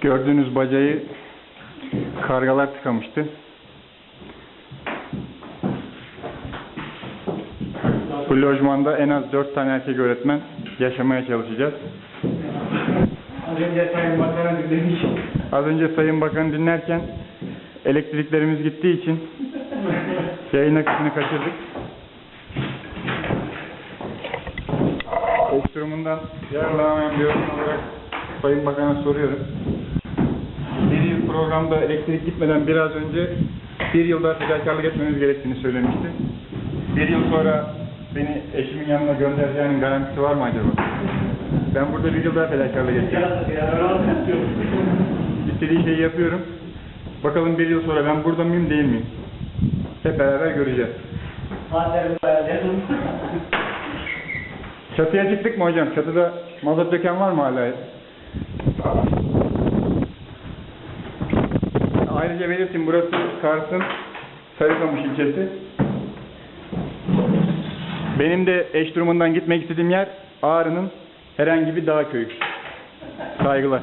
Gördüğünüz bacayı kargalar tıkamıştı. Bu lojmanda en az 4 tane erkek öğretmen yaşamaya çalışacağız. Az önce Sayın Bakan'a dinlemiş. Az önce Sayın Bakan dinlerken elektriklerimiz gittiği için yayın akışını kaçırdık. Eş durumundan yararlanamayan bir öğretmen olarak Sayın Bakan'a soruyorum. Programda elektrik gitmeden biraz önce bir yılda fedakarlık etmemiz gerektiğini söylemişti. Bir yıl sonra beni eşimin yanına göndereceğinin garantisi var mı acaba? Ben burada bir yıl daha fedakarlık edeceğim. İstediği şeyi yapıyorum. Bakalım bir yıl sonra ben burada mıyım değil miyim? Hep beraber göreceğiz. Çatıya çıktık mı hocam? Çatıda mazot döken var mı hala? Ayrıca belirteyim burası Kars'ın Sarıkamış ilçesi. Benim de eş durumundan gitmek istediğim yer Ağrı'nın herhangi bir dağ köyü. Saygılar.